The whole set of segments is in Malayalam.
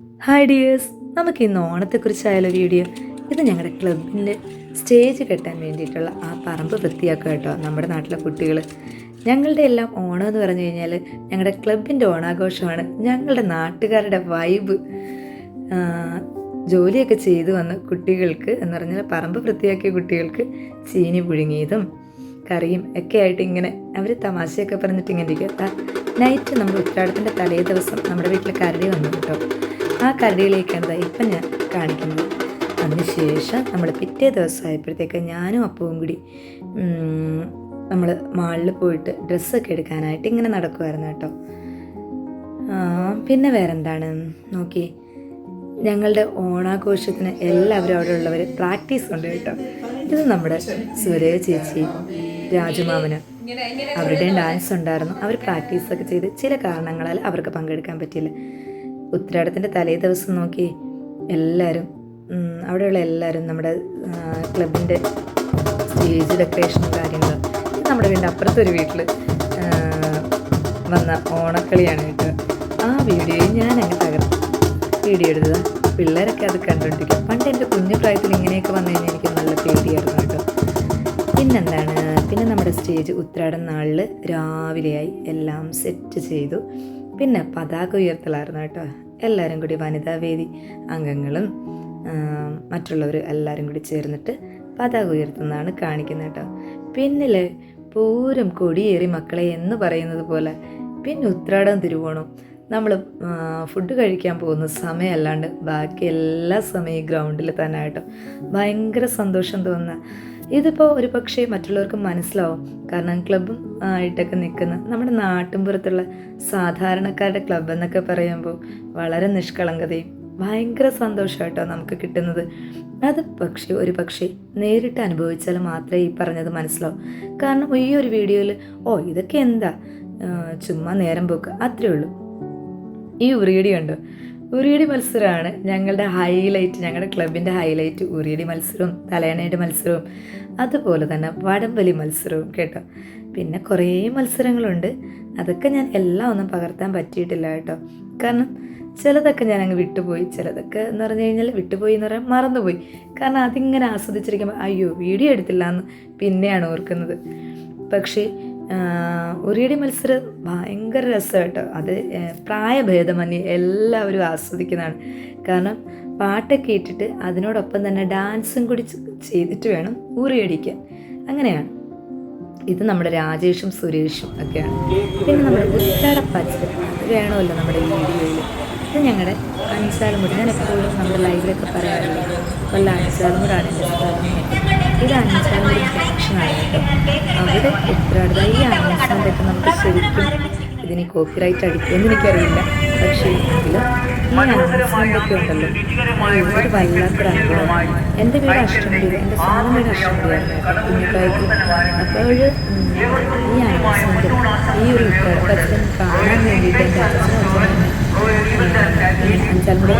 ഹായ് ഡിയേഴ്സ് നമുക്ക് ഇന്ന് ഓണത്തെക്കുറിച്ചായാലോ വീഡിയോ ഇത് ഞങ്ങളുടെ ക്ലബിന്റെ സ്റ്റേജ് കെട്ടാൻ വേണ്ടിയിട്ടുള്ള ആ പറമ്പ് വൃത്തിയാക്കുക കേട്ടോ നമ്മുടെ നാട്ടിലെ കുട്ടികൾ ഞങ്ങളുടെ എല്ലാം ഓണം എന്ന് പറഞ്ഞു കഴിഞ്ഞാൽ ഞങ്ങളുടെ ക്ലബിന്റെ ഓണാഘോഷമാണ്. ഞങ്ങളുടെ നാട്ടുകാരുടെ വൈബ് ജോലിയൊക്കെ ചെയ്തു വന്ന കുട്ടികൾക്ക് എന്ന് പറഞ്ഞാൽ പറമ്പ് വൃത്തിയാക്കിയ കുട്ടികൾക്ക് ചീനി പുഴുങ്ങിയതും കറിയും ഒക്കെ ആയിട്ട് ഇങ്ങനെ അവർ തമാശയൊക്കെ പറഞ്ഞിട്ട് ഇങ്ങനെ ഇരിക്കുക. നൈറ്റ് നമ്മൾ ഉത്രാടത്തിന്റെ തലേ ദിവസം നമ്മുടെ വീട്ടിൽ കരടി വന്നു കേട്ടോ. ആ ദാ ഇപ്പം ഞാൻ കാണിക്കുന്നത്? അതിനുശേഷം നമ്മൾ പിറ്റേ ദിവസമായപ്പോഴത്തേക്ക് ഞാനും അപ്പവും കൂടി നമ്മൾ മാളിൽ പോയിട്ട് ഡ്രസ്സൊക്കെ എടുക്കാനായിട്ട് ഇങ്ങനെ നടക്കുമായിരുന്നു കേട്ടോ. പിന്നെ വേറെന്താണ്? നോക്കി. ഞങ്ങളുടെ ഓണാഘോഷത്തിന് എല്ലാവരും അവിടെ ഉള്ളവർ പ്രാക്ടീസ് ഉണ്ട് കേട്ടോ. ഇത് നമ്മുടെ സുരേ ചേച്ചി രാജുമാമന്. അവരുടെയും ഡാൻസ് ഉണ്ടായിരുന്നു. അവർ പ്രാക്ടീസൊക്കെ ചെയ്ത് ചില കാരണങ്ങളാൽ അവർക്ക് പങ്കെടുക്കാൻ പറ്റിയില്ല. ഉത്തരാടത്തിന്റെ തലേ ദിവസം നോക്കി എല്ലാവരും അവിടെയുള്ള എല്ലാവരും നമ്മുടെ ക്ലബിന്റെ സ്റ്റേജ് ഡെക്കറേഷനും കാര്യങ്ങളും നമ്മുടെ വീടിന്റെ അപ്പുറത്തൊരു വീട്ടിൽ വന്ന ഓണക്കളിയാണ് കേട്ടോ. ആ വീഡിയോയും ഞാൻ അങ്ങ് തകർന്നു. വീഡിയോ എടുത്തത് പിള്ളേരൊക്കെ അത് കണ്ടുകൊണ്ടിരിക്കും. പണ്ട് എന്റെ കുഞ്ഞു പ്രായത്തിൽ ഇങ്ങനെയൊക്കെ വന്നു കഴിഞ്ഞാൽ എനിക്ക് നല്ല പേടിയായിരുന്നു കേട്ടോ. പിന്നെന്താണ് പിന്നെ നമ്മുടെ സ്റ്റേജ് ഉത്രാടം നാളിൽ രാവിലെയായി എല്ലാം സെറ്റ് ചെയ്തു. പിന്നെ പതാക ഉയർത്തലായിരുന്നു കേട്ടോ. എല്ലാവരും കൂടി വനിതാ വേദി അംഗങ്ങളും മറ്റുള്ളവർ എല്ലാവരും കൂടി ചേർന്നിട്ട് പതാക ഉയർത്തുന്നതാണ് കാണിക്കുന്നത് കേട്ടോ. പിന്നിൽ പൂരം കൊടിയേറി മക്കളെ എന്ന് പറയുന്നത് പോലെ പിന്നെ ഉത്രാടം തിരുവോണം. നമ്മൾ ഫുഡ് കഴിക്കാൻ പോകുന്ന സമയമല്ലാണ്ട് ബാക്കി എല്ലാ സമയം ഗ്രൗണ്ടിൽ തന്നെ ആട്ടോ ഭയങ്കര സന്തോഷം തോന്നുന്ന ഇതിപ്പോൾ ഒരു പക്ഷേ മറ്റുള്ളവർക്ക് മനസ്സിലാവും. കാരണം ക്ലബ്ബും ആയിട്ടൊക്കെ നിൽക്കുന്ന നമ്മുടെ നാട്ടിൻപുറത്തുള്ള സാധാരണക്കാരുടെ ക്ലബ്ബ് എന്നൊക്കെ പറയുമ്പോൾ വളരെ നിഷ്കളങ്കതയും ഭയങ്കര സന്തോഷമായിട്ടോ നമുക്ക് കിട്ടുന്നത്. അത് പക്ഷേ ഒരു പക്ഷേ നേരിട്ട് അനുഭവിച്ചാൽ മാത്രമേ ഈ പറഞ്ഞത് മനസ്സിലാവും. കാരണം ഈ ഒരു വീഡിയോയിൽ ഓ ഇതൊക്കെ എന്താ? ചുമ്മാ നേരം പോക്ക്. അത്രേ ഉള്ളൂ. ഈ ഉറിയടി ഉണ്ട് ഉറിയടി മത്സരമാണ്. ഞങ്ങളുടെ ഹൈലൈറ്റ് ഞങ്ങളുടെ ക്ലബിന്റെ ഹൈലൈറ്റ് ഉറിയടി മത്സരവും തലയണയുടെ മത്സരവും അതുപോലെ തന്നെ വടംവലി മത്സരവും കേട്ടോ. പിന്നെ കുറേ മത്സരങ്ങളുണ്ട്. അതൊക്കെ ഞാൻ എല്ലാം ഒന്നും പകർത്താൻ പറ്റിയിട്ടില്ല കേട്ടോ. കാരണം ചിലതൊക്കെ ഞാൻ അങ്ങ് വിട്ടുപോയി. ചിലതൊക്കെ എന്ന് പറഞ്ഞു കഴിഞ്ഞാൽ വിട്ടുപോയി എന്ന് പറയാൻ മറന്നുപോയി. കാരണം അതിങ്ങനെ ആസ്വദിച്ചിരിക്കുമ്പോൾ അയ്യോ വീഡിയോ എടുത്തില്ല എന്ന് പിന്നെയാണ് ഓർക്കുന്നത്. പക്ഷേ ഉറിയടി മത്സരം ഭയങ്കര രസമായിട്ട്. അത് പ്രായഭേദമന്യേ എല്ലാവരും ആസ്വദിക്കുന്നതാണ്. കാരണം പാട്ടൊക്കെ ഇട്ടിട്ട് അതിനോടൊപ്പം തന്നെ ഡാൻസും കൂടി ചെയ്തിട്ട് വേണം ഉറിയടിക്കാൻ അങ്ങനെയാണ്. ഇത് നമ്മുടെ രാജേഷും സുരേഷും ഒക്കെയാണ്. പിന്നെ നമ്മുടെ ഉത്താടപ്പച്ച അത് വേണമല്ലോ നമ്മുടെ വീഡിയോയിൽ ഇത് ഞങ്ങളുടെ അഞ്ചാലും മുടി ഞാൻ എപ്പോഴും നമ്മുടെ ലൈവിലൊക്കെ പറയാറുണ്ട് കൊല്ലം അഞ്ചാലും കൂടാണ് എന്റെ ഇത് അഞ്ചാലും കൂടി ജംഗ്ഷനാണ് കേട്ടോ അവിടെ എത്ര ഈ അനൗൺസ്മെന്റൊക്കെ നമുക്ക് ശരിക്കും ഇതിന് കോപ്പിറൈറ്റ് അടിക്കുമെന്ന് എനിക്കറിയില്ല. പക്ഷേ എങ്കിലും ഈ അനൗൺസ്മെന്റൊക്കെ ഉണ്ടല്ലോ. ഒരു വല്ലാത്തൊരു അനുഭവമാണ്. എന്റെ വീട് അഷ്ടമുടി എന്റെ സാറിന്റെ വീട് കേട്ടോ അപ്പോൾ ഈ അനൗൺസ്മെന്റ് ഈ ഒരു ഉത്തരപ്പച്ചൻ കാണാൻ വേണ്ടിയിട്ട് എന്റെ അച്ഛനും അച്ഛനും അഞ്ചാമൂടെ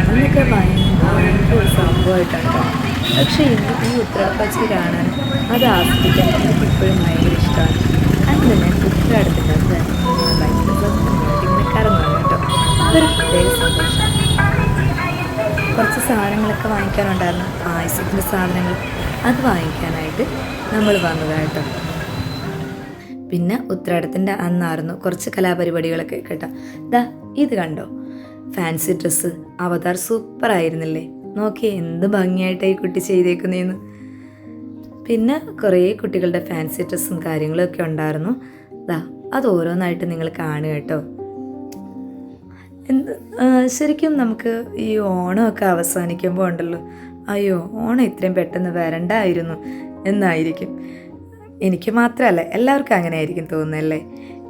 അന്നൊക്കെ ഭയങ്കര ഒരു സംഭവമായിട്ടാണ്. പക്ഷേ ഇന്ന് ഈ ഉത്തരാപ്പാച്ചി കാണാൻ അത് ആസ്വദിക്കാൻ എനിക്ക് ഇപ്പോഴും ഭയങ്കര ഇഷ്ടമാണ്. അങ്ങനെ ഞാൻ ഉത്തരാടത്തിന്റെ ഭയങ്കര ഇങ്ങനെ കേട്ടോ. അതൊരു കുറച്ച് സാധനങ്ങളൊക്കെ വാങ്ങിക്കാനുണ്ടായിരുന്നു. ആയുസത്തിന്റെ സാധനങ്ങൾ അത് വാങ്ങിക്കാനായിട്ട് നമ്മൾ വന്നതായിട്ടോ പിന്നെ ഉത്രാടത്തിന്റെ അന്നായിരുന്നു കുറച്ച് കലാപരിപാടികളൊക്കെ കേട്ടോ. ദാ ഇത് കണ്ടോ? Fancy dress. അവതാർ സൂപ്പർ ആയിരുന്നില്ലേ നോക്കി എന്ത് ഭംഗിയായിട്ട് ഈ കുട്ടി ചെയ്തേക്കുന്നതെന്ന് പിന്നെ കുറേ കുട്ടികളുടെ ഫാൻസി ഡ്രസ്സും കാര്യങ്ങളൊക്കെ ഉണ്ടായിരുന്നു. ദാ അത് ഓരോന്നായിട്ട് നിങ്ങൾ കാണുക കേട്ടോ. എന്ത് ശരിക്കും നമുക്ക് ഈ ഓണമൊക്കെ അവസാനിക്കുമ്പോൾ ഉണ്ടല്ലോ. അയ്യോ ഓണം ഇത്രയും പെട്ടെന്ന് വരണ്ടായിരുന്നു എന്നായിരിക്കും. എനിക്ക് മാത്രമല്ല എല്ലാവർക്കും അങ്ങനെ ആയിരിക്കും തോന്നുന്നല്ലേ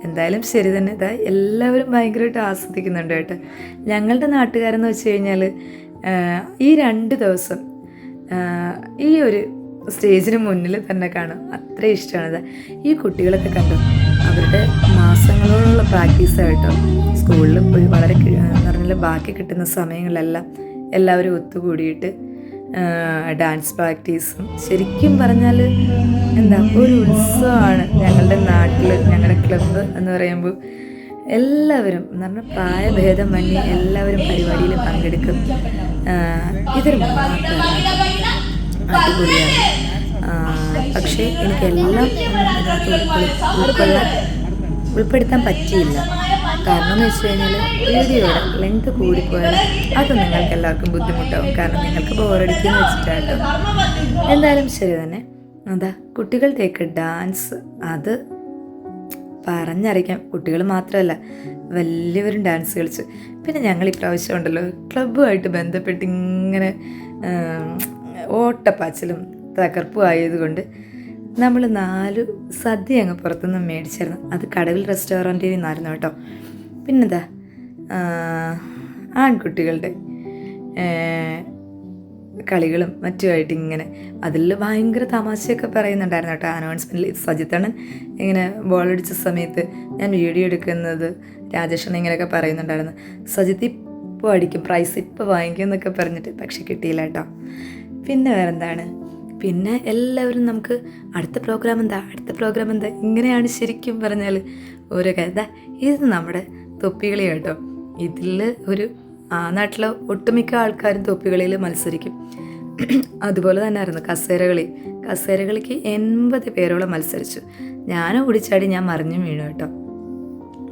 എന്തായാലും ശരി തന്നെ. ഇതാ എല്ലാവരും ഭയങ്കരമായിട്ട് ആസ്വദിക്കുന്നുണ്ട് കേട്ടോ. ഞങ്ങളുടെ നാട്ടുകാരെന്ന് വെച്ച് കഴിഞ്ഞാൽ ഈ രണ്ട് ദിവസം ഈ ഒരു സ്റ്റേജിന് മുന്നിൽ തന്നെ കാണും. അത്ര ഇഷ്ടമാണ് ഈ കുട്ടികളൊക്കെ കണ്ടു? അവരുടെ മാസങ്ങളോടുള്ള പ്രാക്ടീസ് കേട്ടോ സ്കൂളിൽ പോയി വളരെ പറഞ്ഞാൽ ബാക്കി കിട്ടുന്ന സമയങ്ങളെല്ലാം എല്ലാവരും ഒത്തുകൂടിയിട്ട് ഡാൻസ് പ്രാക്ടീസും. ശരിക്കും പറഞ്ഞാൽ എന്താ ഒരു ഉത്സവമാണ് ഞങ്ങളുടെ നാട്ടിൽ ഞങ്ങളുടെ ക്ലബ്ബ് എന്ന് പറയുമ്പോൾ എല്ലാവരും എന്ന് പറഞ്ഞാൽ പ്രായഭേദം വന്നി എല്ലാവരും പരിപാടിയിൽ പങ്കെടുക്കും. ഇതൊരു അടിപൊളിയാണ്. പക്ഷേ എനിക്കെല്ലാം ഉൾക്കൊള്ളാൻ ഉൾപ്പെടുത്താൻ പറ്റിയില്ല. കാരണം എന്ന് വെച്ച് കഴിഞ്ഞാൽ വീഡിയോയുടെ ലെങ്ത് കൂടിപ്പോയാൽ അത് നിങ്ങൾക്ക് എല്ലാവർക്കും ബുദ്ധിമുട്ടാവും. കാരണം നിങ്ങൾക്ക് ബോറടിക്കുന്നു വെച്ചിട്ടാട്ടോ. എന്തായാലും ശരി തന്നെ. അതാ കുട്ടികളുടെയൊക്കെ ഡാൻസ് അത് പറഞ്ഞറിയിക്കാം കുട്ടികൾ മാത്രമല്ല വലിയവരും ഡാൻസ് കളിച്ച്. പിന്നെ ഞങ്ങൾ ഇപ്രാവശ്യം ഉണ്ടല്ലോ ക്ലബ്ബുമായിട്ട് ബന്ധപ്പെട്ട് ഇങ്ങനെ ഓട്ടപ്പാച്ചിലും തകർപ്പും ആയതുകൊണ്ട് നമ്മൾ നാല് സദ്യ അങ്ങ് പുറത്തുനിന്ന് മേടിച്ചായിരുന്നു. അത് കടവിൽ റെസ്റ്റോറന്റിൽ നിന്നായിരുന്നു കേട്ടോ. പിന്നെന്താ ആൺകുട്ടികളുടെ കളികളും മറ്റുമായിട്ട് ഇങ്ങനെ അതിൽ ഭയങ്കര തമാശയൊക്കെ പറയുന്നുണ്ടായിരുന്നു കേട്ടോ. അനൗൺസ്മെന്റിൽ സജിത്തണ്ണൻ ഇങ്ങനെ ബോളടിച്ച സമയത്ത് ഞാൻ വീഡിയോ എടുക്കുന്നത് രാജേഷണ്ണൻ ഇങ്ങനെയൊക്കെ പറയുന്നുണ്ടായിരുന്നു. സജിത്ത് ഇപ്പോൾ അടിക്കും പ്രൈസ് ഇപ്പോൾ വാങ്ങിക്കും എന്നൊക്കെ പറഞ്ഞിട്ട് പക്ഷെ കിട്ടിയില്ല കേട്ടോ. പിന്നെ വേറെന്താണ്? പിന്നെ എല്ലാവരും നമുക്ക് അടുത്ത പ്രോഗ്രാം എന്താ? അടുത്ത പ്രോഗ്രാം എന്താ? ഇങ്ങനെയാണ് ശരിക്കും പറഞ്ഞാൽ ഓരോ കഥ ഇത് നമ്മുടെ തൊപ്പികളി കേട്ടോ. ഇതിൽ ഒരു ആ നാട്ടിലെ ഒട്ടുമിക്ക ആൾക്കാരും തൊപ്പികളിൽ മത്സരിക്കും. അതുപോലെ തന്നെ ആയിരുന്നു കസേരകളി. കസേരകളിക്ക് എൺപത് പേരോളം മത്സരിച്ചു. ഞാൻ ഓടിച്ചാടി ഞാൻ മറിഞ്ഞു വീണു കേട്ടോ.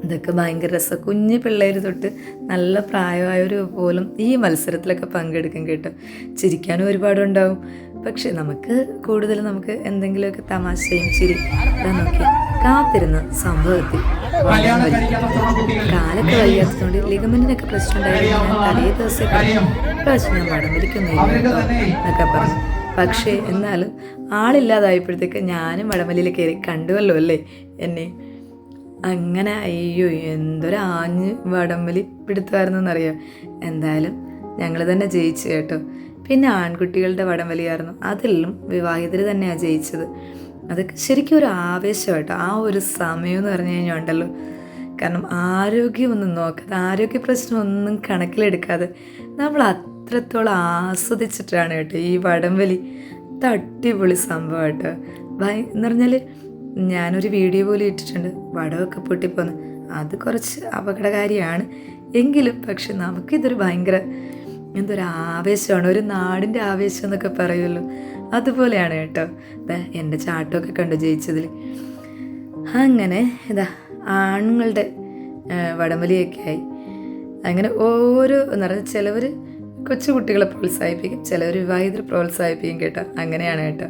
ഇതൊക്കെ ഭയങ്കര രസം. കുഞ്ഞു പിള്ളേർ തൊട്ട് നല്ല പ്രായമായവർ പോലും ഈ മത്സരത്തിലൊക്കെ പങ്കെടുക്കും കേട്ടോ. ചിരിക്കാനും ഒരുപാടുണ്ടാവും. പക്ഷെ നമുക്ക് കൂടുതൽ നമുക്ക് എന്തെങ്കിലുമൊക്കെ തമാശയും ചിരി നോക്കി കാത്തിരുന്ന സംഭവത്തിൽ. കാലൊക്കെ വയ്യാത്തതുകൊണ്ട് ലിഗമെന്റിനൊക്കെ പ്രശ്നം ഉണ്ടായിരുന്നു തലേ ദിവസം പ്രശ്നം കേട്ടോ എന്നൊക്കെ പറഞ്ഞു. പക്ഷേ എന്നാലും ആളില്ലാതായപ്പോഴത്തേക്ക് ഞാനും വടമലിയിൽ കയറി കണ്ടുവല്ലോ അല്ലേ എന്നെ? അങ്ങനെ അയ്യോ എന്തൊരു ആഞ്ഞ് വടംവലി പിടുത്തമായിരുന്നെന്നറിയാം? എന്തായാലും ഞങ്ങൾ തന്നെ ജയിച്ചു കേട്ടോ. പിന്നെ ആൺകുട്ടികളുടെ വടം വലിയായിരുന്നു. അതിലും വിവാഹിതർ തന്നെയാണ് ജയിച്ചത്. അതൊക്കെ ശരിക്കും ഒരു ആവേശമായിട്ടോ ആ ഒരു സമയം എന്ന് പറഞ്ഞു കഴിഞ്ഞാൽ ഉണ്ടല്ലോ. കാരണം ആരോഗ്യമൊന്നും നോക്കാതെ ആരോഗ്യ പ്രശ്നം ഒന്നും കണക്കിലെടുക്കാതെ നമ്മൾ അത്രത്തോളം ആസ്വദിച്ചിട്ടാണ് കേട്ടോ ഈ വടംവലി വലി. അടിപൊളി സംഭവം കേട്ടോ. ഭയ എന്ന് പറഞ്ഞാൽ ഞാനൊരു വീഡിയോ പോലും ഇട്ടിട്ടുണ്ട്. വടമൊക്കെ പൊട്ടിപ്പോന്ന്. അത് കുറച്ച് അപകടകാരിയാണ്. എങ്കിലും പക്ഷെ നമുക്കിതൊരു ഭയങ്കര എന്തൊരു ആവേശമാണ് ഒരു നാടിന്റെ ആവേശം എന്നൊക്കെ പറയുമല്ലോ. അതുപോലെയാണ് കേട്ടോ. ഇതാ എന്റെ ചാട്ടമൊക്കെ കണ്ടു ജയിച്ചതിൽ. അങ്ങനെ ഇതാ ആണുങ്ങളുടെ വടംവലിയൊക്കെ ആയി. അങ്ങനെ ഓരോ എന്ന് പറഞ്ഞാൽ ചിലവർ കൊച്ചുകുട്ടികളെ പ്രോത്സാഹിപ്പിക്കും ചിലവർ വിവാഹിതരെ പ്രോത്സാഹിപ്പിക്കും കേട്ടോ. അങ്ങനെയാണ് കേട്ടോ.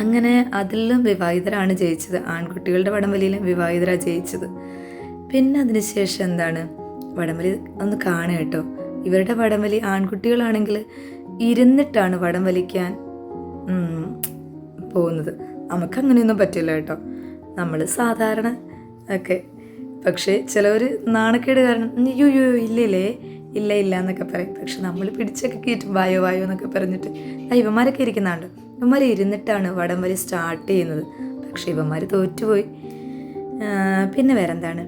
അങ്ങനെ അതിലും വിവാഹിതരാണ് ജയിച്ചത്. ആൺകുട്ടികളുടെ വടംവലിയിലും വിവാഹിതരാണ് ജയിച്ചത്. പിന്നെ അതിനുശേഷം എന്താണ്? വടംവലി ഒന്ന് കാണുക കേട്ടോ. ഇവരുടെ വടംവലി ആൺകുട്ടികളാണെങ്കിൽ ഇരുന്നിട്ടാണ് വടം വലിക്കാൻ പോകുന്നത്. നമുക്ക് അങ്ങനെയൊന്നും പറ്റില്ല കേട്ടോ. നമ്മൾ സാധാരണ ഒക്കെ. പക്ഷേ ചിലവർ നാണക്കേട് കാരണം അയ്യോ ഇല്ലല്ലേ ഇല്ല ഇല്ല എന്നൊക്കെ പറയും. പക്ഷെ നമ്മൾ പിടിച്ചൊക്കെ കയറ്റും വായോ വായോ എന്നൊക്കെ പറഞ്ഞിട്ട്. ആ ഇവന്മാരൊക്കെ ഇരിക്കുന്നുണ്ട്. ഇവന്മാർ ഇരുന്നിട്ടാണ് വടം വലി സ്റ്റാർട്ട് ചെയ്യുന്നത്. പക്ഷേ ഇവന്മാർ തോറ്റുപോയി. പിന്നെ വേറെ എന്താണ്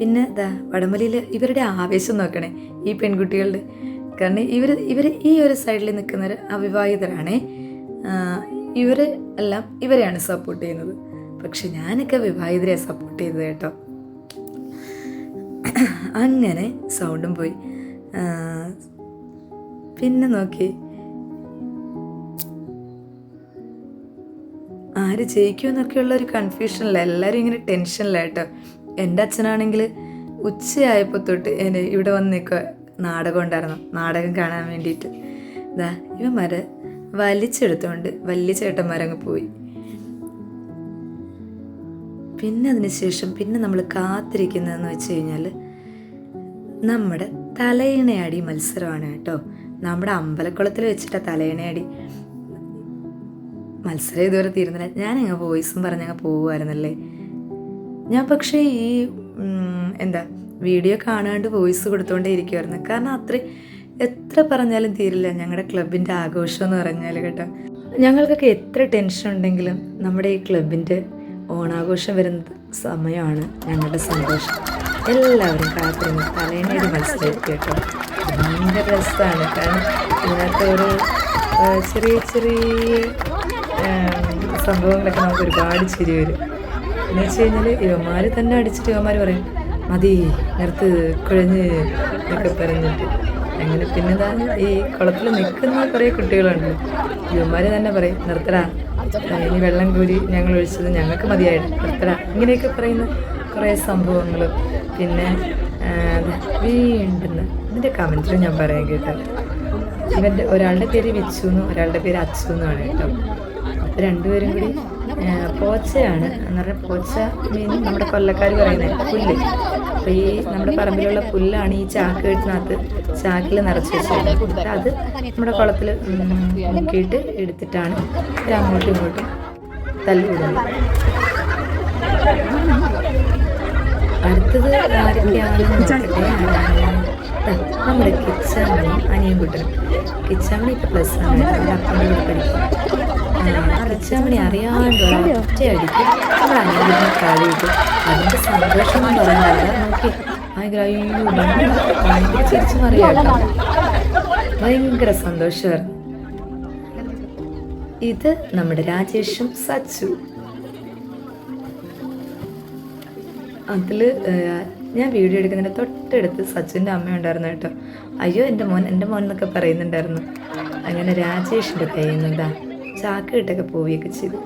പിന്നെ ഇതാ വടംവലിയിൽ ഇവരുടെ ആവേശം നോക്കണേ ഈ പെൺകുട്ടികളുടെ. കാരണം ഇവർ ഇവർ ഈ ഒരു സൈഡിൽ നിൽക്കുന്നവർ അവിവാഹിതരാണേ. ഇവർ എല്ലാം ഇവരെയാണ് സപ്പോർട്ട് ചെയ്യുന്നത്. പക്ഷെ ഞാനൊക്കെ വിവാഹിതരെ സപ്പോർട്ട് ചെയ്തത് കേട്ടോ. അങ്ങനെ സൗണ്ടും പോയി. പിന്നെ നോക്കി. ആര് ജയിക്കുമെന്നൊക്കെയുള്ള ഒരു കൺഫ്യൂഷനില്ല എല്ലാവരും ഇങ്ങനെ ടെൻഷനിലായിട്ടോ എന്റെ അച്ഛനാണെങ്കിൽ ഉച്ചയായപ്പോൾ തൊട്ട് എന്നെ ഇവിടെ വന്ന് നിൽക്കുക നാടകം ഉണ്ടായിരുന്നു. നാടകം കാണാൻ വേണ്ടിയിട്ട്. ഇതാ ഇവന്മാരെ വലിച്ചെടുത്തുകൊണ്ട് വലിയ ചേട്ടൻ മരങ്ങ് പോയി. പിന്നെ അതിനുശേഷം പിന്നെ നമ്മൾ കാത്തിരിക്കുന്നതെന്ന് വെച്ച് കഴിഞ്ഞാൽ നമ്മുടെ തലയിണയാടി മത്സരമാണ് കേട്ടോ. നമ്മുടെ അമ്പലക്കുളത്തിൽ വെച്ചിട്ട തലയിണയാടി മത്സരം ഇതുവരെ തീരുന്നില്ല. ഞാനങ്ങ് വോയിസും പറഞ്ഞങ്ങ് പോവുമായിരുന്നല്ലേ? ഞാൻ പക്ഷേ ഈ എന്താ വീഡിയോ കാണാണ്ട് വോയിസ് കൊടുത്തുകൊണ്ടേ ഇരിക്കുമായിരുന്നു കാരണം അത്ര എത്ര പറഞ്ഞാലും തീരില്ല ഞങ്ങളുടെ ക്ലബിന്റെ ആഘോഷം എന്ന് പറഞ്ഞാൽ കേട്ടോ. ഞങ്ങൾക്കൊക്കെ എത്ര ടെൻഷൻ ഉണ്ടെങ്കിലും നമ്മുടെ ഈ ക്ലബിന്റെ ഓണാഘോഷം വരുന്ന സമയമാണ് ഞങ്ങളുടെ സന്തോഷം. എല്ലാവരും കാത്തിരുന്ന് ഒരു മത്സരമായിരിക്കും കേട്ടോ. ഭയങ്കര രസമാണ് കാരണം ഇതിനകത്ത് ഒരു ചെറിയ ചെറിയ സംഭവങ്ങളൊക്കെ നമുക്ക് ഒരുപാട് ചിരി വരും. എന്ന് വെച്ച് കഴിഞ്ഞാൽ ഇവന്മാർ തന്നെ അടിച്ചിട്ട് ഇവന്മാർ പറയും മതി നിർത്ത് കുഴഞ്ഞ് എന്നൊക്കെ പറഞ്ഞിട്ട്. അങ്ങനെ പിന്നെ എന്താ ഈ കുളത്തിൽ നിൽക്കുന്ന കുറേ കുട്ടികളുണ്ട്. ഇവന്മാർ തന്നെ പറയും നിർത്തടാ ഇനി വെള്ളം കൂരി ഞങ്ങൾ ഒഴിച്ചത് ഞങ്ങൾക്ക് മതിയായിട്ട് നിർത്തടാ. ഇങ്ങനെയൊക്കെ പറയുന്ന കുറേ സംഭവങ്ങൾ പിന്നെ വീണ്ടെന്ന്. ഇതിന്റെ കമന്റിൽ ഞാൻ പറയാൻ കേട്ടോ ഇവന്റെ ഒരാളുടെ പേര് വിച്ചു എന്നും ഒരാളുടെ പേര് അച്ചു എന്നുമാണ് കേട്ടോ. അപ്പോൾ രണ്ടുപേരും കൂടി പോച്ചയാണ്. എന്ന് പറഞ്ഞാൽ പോച്ച മീൻ നമ്മുടെ കൊല്ലക്കാർ പറയുന്നത് പുല്ല്. അപ്പോൾ ഈ നമ്മുടെ പറമ്പിലുള്ള പുല്ലാണ് ഈ ചാക്ക് കെട്ടിനകത്ത് ചാക്കിൽ നിറച്ച് വെച്ചിരിക്കുന്നത് അത് നമ്മുടെ കുളത്തിൽ മുക്കിയിട്ട് എടുത്തിട്ടാണ് അങ്ങോട്ടും ഇങ്ങോട്ടും തല്ലുകൂടുന്നത് അടുത്തത്? ദാ, നമ്മുടെ കിച്ചാമണി അനിയൻ കുട്ടനും കിച്ചാമണി ഇപ്പം പ്ലസ് ആണ്. നമ്മുടെ അപ്പന്റെ പഠിക്കും അറിയാണ്ടുള്ള ഒറ്റയടിക്ക് അതിന്റെ സന്തോഷം എന്ന് പറയുന്നത് നോക്കി ഭയങ്കര അയ്യോ ഭയങ്കര ചിരിച്ചു മറിയാട്ടോ ഭയങ്കര സന്തോഷമായിരുന്നു. ഇത് നമ്മുടെ രാജേഷും സച്ചു. അതിൽ ഞാൻ വീഡിയോ എടുക്കുന്നതിന്റെ തൊട്ടടുത്ത് സച്ചിന്റെ അമ്മ ഉണ്ടായിരുന്നു കേട്ടോ. അയ്യോ എന്റെ മോൻ എന്റെ മോൻ എന്നൊക്കെ പറയുന്നുണ്ടായിരുന്നു. അങ്ങനെ രാജേഷിന്റെ കയ്യിൽ നിന്നെന്താ ചാക്ക് ഇട്ടൊക്കെ പോവുകയൊക്കെ ചെയ്തു.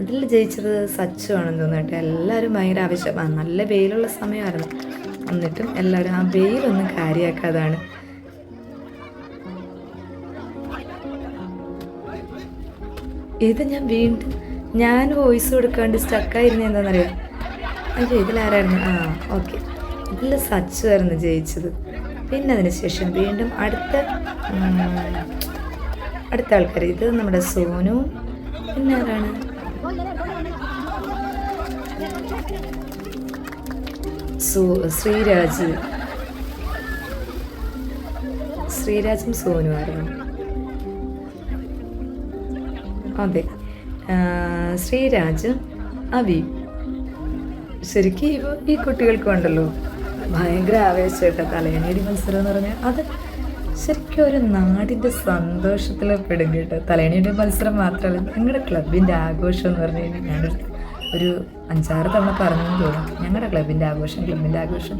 അതിൽ ജയിച്ചത് സച്ചു ആണെന്ന് തോന്നിട്ട് എല്ലാവരും ഭയങ്കര ആവശ്യം ആ, നല്ല വെയിലുള്ള സമയമായിരുന്നു. എന്നിട്ടും എല്ലാവരും ആ വെയിലൊന്നും കാര്യമാക്കാതാണ്. ഇത് ഞാൻ വീണ്ടും ഞാൻ വോയിസ് കൊടുക്കാണ്ട് സ്റ്റക്കായിരുന്നു എന്താണെന്നറിയാം? അയ്യോ ഇതിലാരായിരുന്നു? ആ ഓക്കെ ഇതിൽ സച്ചു ആയിരുന്നു ജയിച്ചത്. പിന്നെ അതിന് ശേഷം വീണ്ടും അടുത്ത അടുത്ത ആൾക്കാർ ഇത് നമ്മുടെ സോനു. പിന്നെ ആരാണ് ശ്രീരാജ്. ശ്രീരാജും സോനു ആയിരുന്നു. അതെ. ശ്രീരാജ് അവി ശരിക്കും ഈ കുട്ടികൾക്ക് ഉണ്ടല്ലോ. ഭയങ്കര ആവേശമായിട്ട തലയണേടി മത്സരം എന്ന് പറഞ്ഞാൽ അത് ശരിക്കും ഒരു നാടിന്റെ സന്തോഷത്തിൽ പെടും കേട്ടോ. തലേണിയുടെ മത്സരം മാത്രമല്ല ഞങ്ങളുടെ ക്ലബിന്റെ ആഘോഷം എന്ന് പറഞ്ഞു കഴിഞ്ഞാൽ ഞാനൊരു ഒരു അഞ്ചാറ് തവണ പറഞ്ഞു തോന്നും ഞങ്ങളുടെ ക്ലബിന്റെ ആഘോഷം ക്ലബിന്റെ ആഘോഷം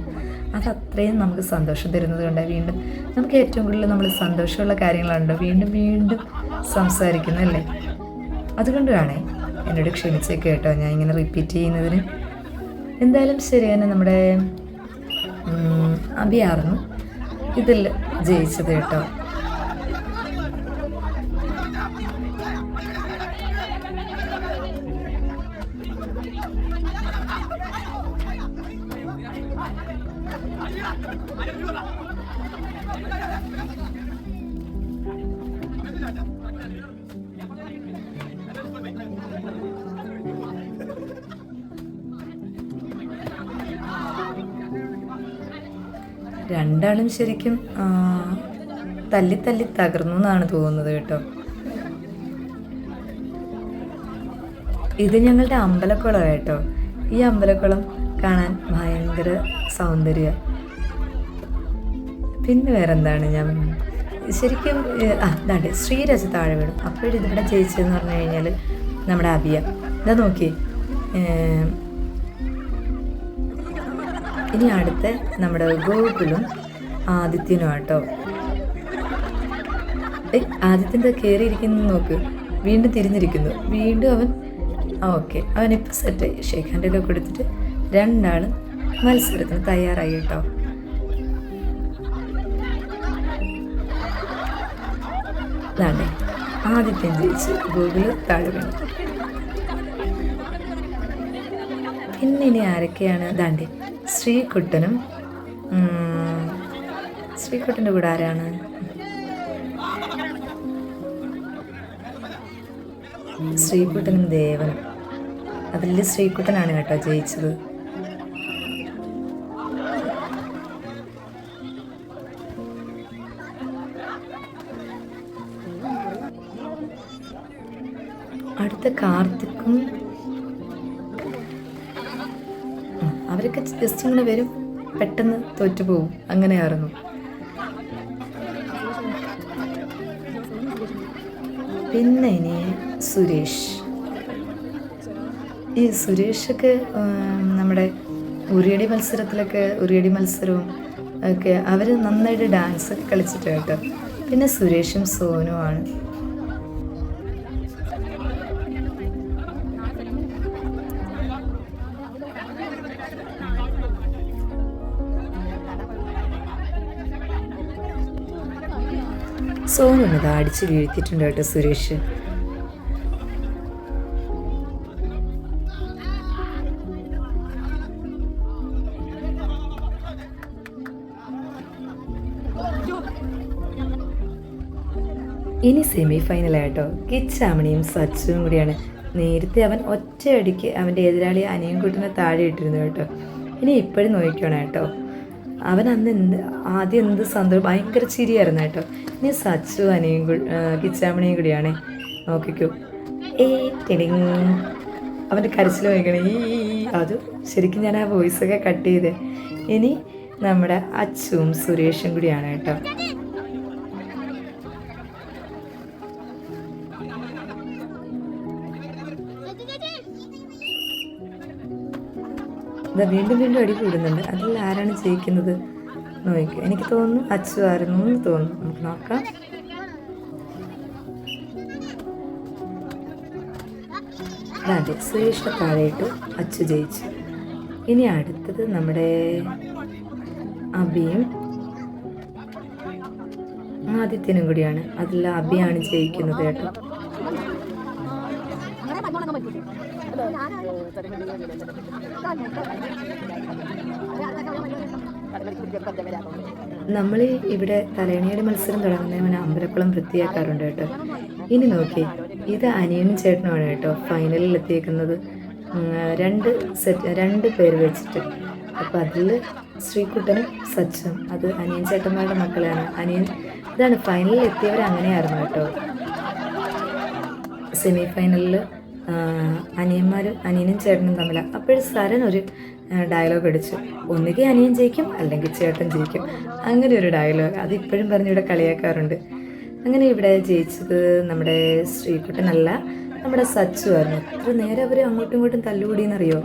അത് അത്രയും നമുക്ക് സന്തോഷം തരുന്നത് കൊണ്ടാണ് വീണ്ടും നമുക്ക് ഏറ്റവും കൂടുതൽ നമ്മൾ സന്തോഷമുള്ള കാര്യങ്ങളുണ്ടോ? വീണ്ടും വീണ്ടും സംസാരിക്കുന്നല്ലേ അതുകൊണ്ട് വേണേ എന്നോട് ക്ഷമിച്ചേ കേട്ടോ. ഞാൻ ഇങ്ങനെ റിപ്പീറ്റ് ചെയ്യുന്നതിന്. എന്തായാലും ശരി തന്നെ നമ്മുടെ ഉം, അബിയാർന്നു ഇതിൽ ജയിച്ചത് കേട്ടോ. രണ്ടാളും ശരിക്കും തല്ലി തല്ലി തകർന്നു എന്നാണ് തോന്നുന്നത് കേട്ടോ. ഇത് ഞങ്ങളുടെ അമ്പലക്കുളം കേട്ടോ. ഈ അമ്പലക്കുളം കാണാൻ ഭയങ്കര സൗന്ദര്യ. പിന്നെ വേറെന്താണ് ഞാൻ ശരിക്കും അതാണ്ട് ശ്രീരജ് താഴെ വീടും അപ്പോഴും ഇതിവിടെ ജയിച്ചതെന്ന് പറഞ്ഞു കഴിഞ്ഞാൽ നമ്മുടെ അബിയ ഇതാ നോക്കി ഇനി അടുത്ത നമ്മുടെ ഗോകുലും ആദിത്യനും ആട്ടോ. ഏയ് ആദിത്യന്റെ കയറിയിരിക്കുന്നു നോക്ക്. വീണ്ടും തിരിഞ്ഞിരിക്കുന്നു. വീണ്ടും അവൻ ഓക്കെ. അവൻ ഇപ്പം സെറ്റായി ഷേക്ക് ഹാൻഡ് ഒക്കെ കൊടുത്തിട്ട് രണ്ടാളും മത്സരത്തിന് തയ്യാറായി കേട്ടോ. ഇതാണ്ടേ ആദിത്യൻ ജയിച്ചു ഗൂഗിൾ താഴെ പിന്നെ ഇനി ആരൊക്കെയാണ്? ദാണ്ടി ശ്രീകുട്ടനും ശ്രീകുട്ടന്റെ കൂടെ ആരാണ്? ശ്രീകുട്ടനും ദേവനും. അതിൽ ശ്രീകുട്ടനാണ് കേട്ടോ ജയിച്ചത്. അടുത്ത കാർത്തിക്കും ഉം, അവരൊക്കെ ജസ്റ്റ് ഇങ്ങനെ വരും. പെട്ടെന്ന് തോറ്റുപോകും അങ്ങനെയായിരുന്നു പിന്നെ ഇനി സുരേഷ്. ഈ സുരേഷൊക്കെ നമ്മുടെ ഉറിയടി മത്സരത്തിലൊക്കെ ഉറിയടി മത്സരവും ഒക്കെ അവർ നന്നായിട്ട് ഡാൻസ് ഒക്കെ കളിച്ചിട്ട് കേട്ടോ. പിന്നെ സുരേഷും സോനുമാണ് സോനു ഒന്നത് അടിച്ച് വീഴ്ത്തിയിട്ടുണ്ട് കേട്ടോ സുരേഷ്. ഇനി സെമി ഫൈനലായിട്ടോ കിച്ചാമണിയും സച്ചുവും കൂടിയാണ്. നേരത്തെ അവൻ ഒറ്റയടിക്ക് അവന്റെ എതിരാളി അനിയൻകുട്ടിനെ താഴെ ഇട്ടിരുന്നു കേട്ടോ. ഇനി ഇപ്പോഴും നോക്കിക്കണം കേട്ടോ. അവൻ അന്ന് എന്ത് ആദ്യം എന്ത് സന്തോഷം ഭയങ്കര ചിരിയായിരുന്നു കേട്ടോ. ഇനി സച്ചു അനിയും കിച്ചാമണിയും കൂടിയാണ്. നോക്കിക്കോ. ഏ ടിടിങ്. അവന്റെ കരച്ചിൽ വയ്ക്കണേ ഈ. അത് ശരിക്കും ഞാൻ ആ വോയിസൊക്കെ കട്ട് ചെയ്തേ. ഇനി നമ്മുടെ അച്ചുവും സുരേഷും കൂടിയാണ് കേട്ടോ. ഇതാ വീണ്ടും വീണ്ടും അടി കൂടുന്നുണ്ട്. അതിൽ ആരാണ് ജയിക്കുന്നത് നോക്കുക എനിക്ക് തോന്നുന്നു അച്ചു ആയിരുന്നു എന്ന് തോന്നുന്നു. നമുക്ക് നോക്കാം. അതെ സുരേഷ് താഴെയിട്ടു അച്ചു ജയിച്ചു. ഇനി അടുത്തത് നമ്മുടെ അബിയും ആദിത്യനും കൂടിയാണ്. അതിൽ അബിയാണ് ജയിക്കുന്നത് കേട്ടോ. നമ്മൾ ഇവിടെ തലേണിയുടെ മത്സരം തുടങ്ങുന്നതിന് അമ്പലക്കുളം വൃത്തിയാക്കാറുണ്ട് കേട്ടോ. ഇനി നോക്കി ഇത് അനിയനും ചേട്ടനുമാണ് കേട്ടോ ഫൈനലിൽ എത്തിയേക്കുന്നത്. രണ്ട് സെറ്റ് രണ്ട് പേര് വെച്ചിട്ട്. അപ്പം അതിൽ ശ്രീകുട്ടനും സച്ചും അത് അനിയൻ ചേട്ടന്മാരുടെ മക്കളാണ് അനിയൻ ഇതാണ് ഫൈനലിൽ എത്തിയവർ അങ്ങനെയായിരുന്നു കേട്ടോ. സെമി ഫൈനലിൽ അനിയന്മാർ അനിയനും ചേട്ടനും തമ്മിലാണ് അപ്പോൾ സരൻ ഒരു ഡയലോഗ് അടിച്ചു ഒന്നുകിൽ അനിയൻ ജയിക്കും അല്ലെങ്കിൽ ചേട്ടൻ ജയിക്കും. അങ്ങനെ ഒരു ഡയലോഗ് അത് ഇപ്പോഴും പറഞ്ഞ് ഇവിടെ കളിയാക്കാറുണ്ട്. അങ്ങനെ ഇവിടെ ജയിച്ചത് നമ്മുടെ ശ്രീകുട്ടനല്ല നമ്മുടെ സച്ചു ആയിരുന്നു. അത്ര നേരെ അവർ അങ്ങോട്ടും ഇങ്ങോട്ടും തല്ലുകൂടിയെന്നറിയോ?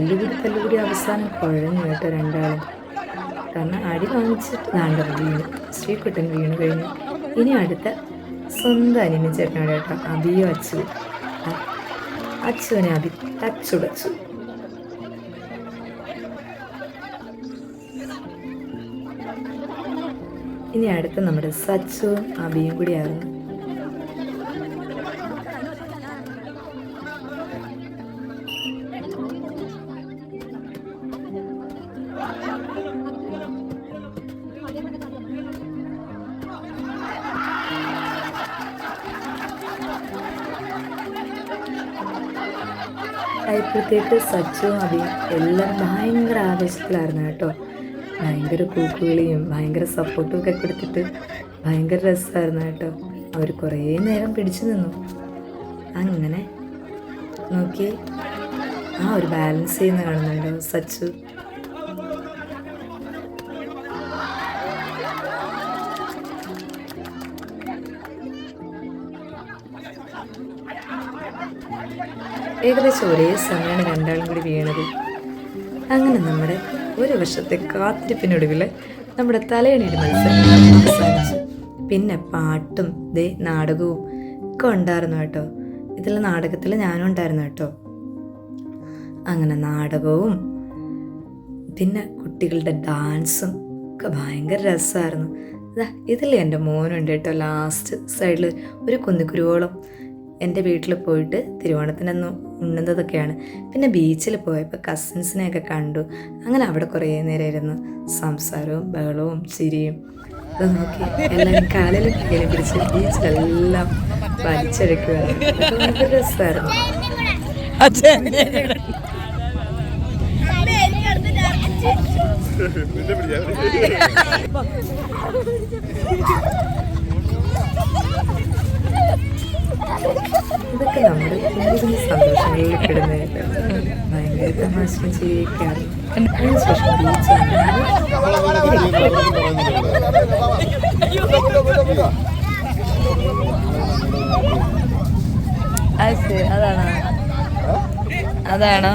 തല്ലുകൂടി തല്ലുകൂടി അവസാനം കുഴഞ്ഞു കേട്ടോ രണ്ടാളും. കാരണം അടി വാങ്ങിച്ചിട്ട് നാണ്ട വീണു. ശ്രീകുട്ടൻ വീണു കഴിഞ്ഞു. ഇനി അടുത്ത സ്വന്തം അനിയനും ചേട്ടനോട് കേട്ടോ അബിയോ അച്ചു അച്ചുവിനെ അബി തച്ചുടച്ചു. ഇനി അടുത്ത നമ്മുടെ സച്ചുവും അബിയും കൂടിയായിരുന്നു ആയപ്പോഴത്തേക്ക് സച്ചുവും അഭിയും എല്ലാം ഭയങ്കര ആവേശത്തിലായിരുന്നു കേട്ടോ. ഭയങ്കര കൂക്കുകളിയും ഭയങ്കര സപ്പോർട്ടും ഒക്കെ കൊടുത്തിട്ട് ഭയങ്കര രസമായിരുന്നു കേട്ടോ. അവർ കുറേ നേരം പിടിച്ചു നിന്നു. അങ്ങനെ നോക്കി ആ ഒരു ബാലൻസ് ചെയ്യുന്ന കാണുന്നുണ്ടോ സച്ചു? ഏകദേശം ഒരേ സമയമാണ് രണ്ടാളും കൂടി വീണത്. അങ്ങനെ നമ്മുടെ ഒരു വർഷത്തെ കാത്തിരിപ്പിനൊടുവിൽ നമ്മുടെ തലയണിയുടെ മത്സരം അവസാനിച്ചു. പിന്നെ പാട്ടും ദേ നാടകവും ഒക്കെ ഉണ്ടായിരുന്നു കേട്ടോ. ഇതിൽ നാടകത്തിൽ ഞാനും ഉണ്ടായിരുന്നു കേട്ടോ. അങ്ങനെ നാടകവും പിന്നെ കുട്ടികളുടെ ഡാൻസും ഒക്കെ ഭയങ്കര രസമായിരുന്നു. ഇതാ ഇതിൽ എന്റെ മോനുണ്ട് കേട്ടോ ലാസ്റ്റ് സൈഡിൽ ഒരു കുന്നിക്കുരുവോളം എന്റെ വീട്ടിൽ പോയിട്ട് തിരുവോണത്തിനന്ന് ഉണ്ണുന്നതൊക്കെയാണ്. പിന്നെ ബീച്ചിൽ പോയപ്പോൾ കസിൻസിനെയൊക്കെ കണ്ടു. അങ്ങനെ അവിടെ കുറേ നേരം ഇരുന്നു സംസാരവും ബഹളവും ചിരിയും. അത് നോക്കി എല്ലാം കാലിലും കയ്യിലും പിടിച്ച് ബീച്ചിലെല്ലാം വലിച്ചഴക്കുകയാണ് ഭയങ്കര രസമായിരുന്നു. ഇതൊക്കെ നമ്മുടെ കുഞ്ഞു സന്തോഷങ്ങളിൽ കിടുന്നതായിട്ട് ഭയങ്കര തമാശയും ചെയ്യൊക്കെയാണ് അതിനുശേഷം ബീച്ച് അതാണോ? അതാണോ?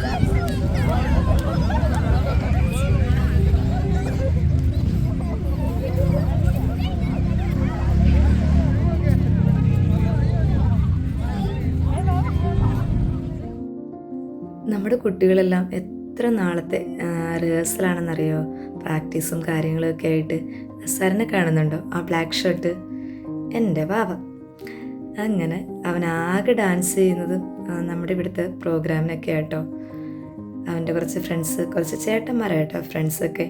നമ്മുടെ കുട്ടികളെല്ലാം എത്ര നാളത്തെ റിഹേഴ്സലാണെന്നറിയോ പ്രാക്ടീസും കാര്യങ്ങളൊക്കെ ആയിട്ട് സാറിനെ കാണുന്നുണ്ടോ? ആ ബ്ലാക്ക് ഷർട്ട് എന്റെ ബാബ അങ്ങനെ അവൻ ആകെ ഡാൻസ് ചെയ്യുന്നത് നമ്മുടെ ഇവിടുത്തെ പ്രോഗ്രാമിനൊക്കെ ആട്ടോ. അവന്റെ കുറച്ച് ഫ്രണ്ട്സ് കുറച്ച് ചേട്ടന്മാരായിട്ടോ ഫ്രണ്ട്സൊക്കെ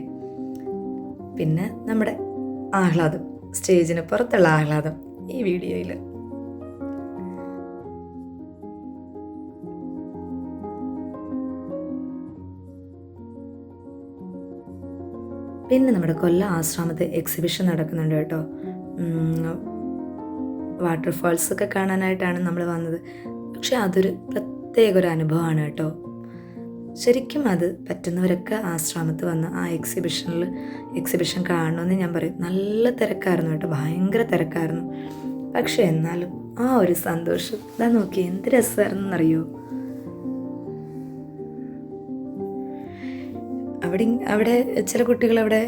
പിന്നെ നമ്മുടെ ആഹ്ലാദം സ്റ്റേജിന് പുറത്തുള്ള ആഹ്ലാദം ഈ വീഡിയോയിൽ പിന്നെ നമ്മുടെ കൊല്ലം ആശ്രമത്തെ എക്സിബിഷൻ നടക്കുന്നുണ്ട് കേട്ടോ. വാട്ടർഫാൾസ് ഒക്കെ കാണാനായിട്ടാണ് നമ്മൾ വന്നത്. പക്ഷെ അതൊരു പ്രത്യേക ഒരു അനുഭവമാണ് കേട്ടോ. ശരിക്കും അത് പറ്റുന്നവരൊക്കെ ആശ്രമത്ത് വന്ന് ആ എക്സിബിഷനിൽ എക്സിബിഷൻ കാണണമെന്ന് ഞാൻ പറയും. നല്ല തിരക്കായിരുന്നു കേട്ടോ ഭയങ്കര തിരക്കായിരുന്നു. പക്ഷെ എന്നാലും ആ ഒരു സന്തോഷം ഇതാ നോക്കി എന്ത് രസമായിരുന്നു എന്നറിയോ? അവിടെ അവിടെ ചില കുട്ടികൾ അവിടെ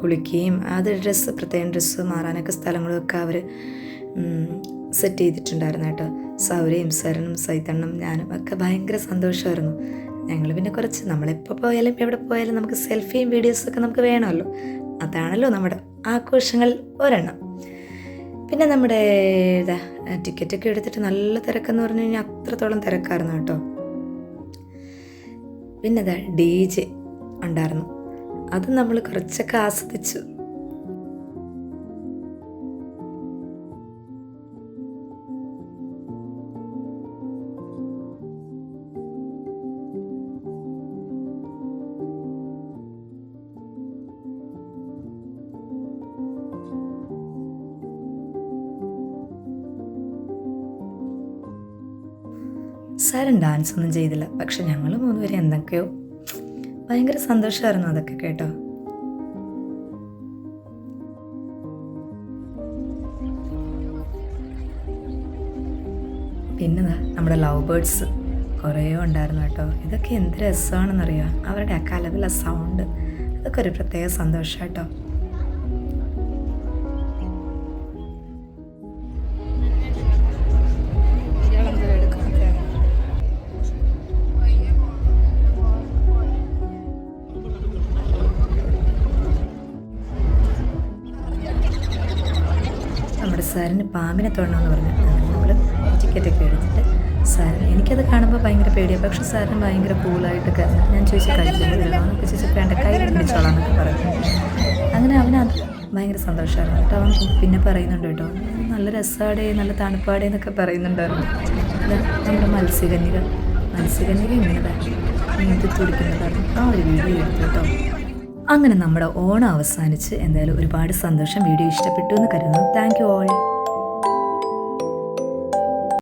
കുളിക്കുകയും അത് ഡ്രസ്സ് പ്രത്യേകം ഡ്രസ്സ് മാറാനൊക്കെ സ്ഥലങ്ങളൊക്കെ അവർ സെറ്റ് ചെയ്തിട്ടുണ്ടായിരുന്നു കേട്ടോ. സൗരയും സരനും സൈതണ്ണും ഞാനും ഒക്കെ ഭയങ്കര സന്തോഷമായിരുന്നു. ഞങ്ങൾ പിന്നെ കുറച്ച് നമ്മളെപ്പോൾ പോയാലും എവിടെ പോയാലും നമുക്ക് സെൽഫിയും വീഡിയോസൊക്കെ നമുക്ക് വേണമല്ലോ. അതാണല്ലോ നമ്മുടെ ആഘോഷങ്ങൾ ഒരെണ്ണം. പിന്നെ നമ്മുടെ ഇതാ ടിക്കറ്റൊക്കെ എടുത്തിട്ട് നല്ല തിരക്കെന്ന് പറഞ്ഞു കഴിഞ്ഞാൽ അത്രത്തോളം തിരക്കായിരുന്നു കേട്ടോ. പിന്നെ ഡി ജെ. ഉണ്ടായിരുന്നു. അത് നമ്മൾ കുറച്ചൊക്കെ ആസ്വദിച്ചു. സാരൻ ഡാൻസ് ഒന്നും ചെയ്തില്ല. പക്ഷെ ഞങ്ങൾ മൂന്നുപേരും എന്തൊക്കെയോ ഭയങ്കര സന്തോഷമായിരുന്നു അതൊക്കെ കേട്ടോ. പിന്നെ നമ്മുടെ ലവ് ബേർഡ്സ് കുറേ ഉണ്ടായിരുന്നു കേട്ടോ. ഇതൊക്കെ എന്ത് രസമാണെന്നറിയാം? അവരുടെ ആ സൗണ്ട് അതൊക്കെ ഒരു പ്രത്യേക സന്തോഷം കേട്ടോ. പാമ്പിനെ തൊടണമെന്ന് പറഞ്ഞു നമ്മൾ ടിക്കറ്റൊക്കെ എടുത്തിട്ട് സാറിന് എനിക്കത് കാണുമ്പോൾ ഭയങ്കര പേടിയാണ് പക്ഷെ സാറിന് ഭയങ്കര കൂളായിട്ടൊക്കെ ഞാൻ ചോദിച്ചു കഴിക്കുന്നില്ല എന്നൊക്കെ ചോദിച്ചു വേണ്ട കൈ പിടിച്ചോളാം എന്നൊക്കെ പറഞ്ഞു. അങ്ങനെ അവനത് ഭയങ്കര സന്തോഷമായിരുന്നു കേട്ടോ അവൻ പിന്നെ പറയുന്നുണ്ട് കേട്ടോ നല്ല രസമാടേ നല്ല തണുപ്പാടേ എന്നൊക്കെ പറയുന്നുണ്ടായിരുന്നു. നമ്മുടെ മത്സ്യകന്യകൾ മത്സ്യകന്യക ഇങ്ങനെതാണ് നീന്തി ആ ഒരു വീഡിയോ എടുത്തു കേട്ടോ. അങ്ങനെ നമ്മുടെ ഓണം അവസാനിച്ച് എന്തായാലും ഒരുപാട് സന്തോഷം. വീഡിയോ ഇഷ്ടപ്പെട്ടു എന്ന് കരുതുന്നു. Thank you all.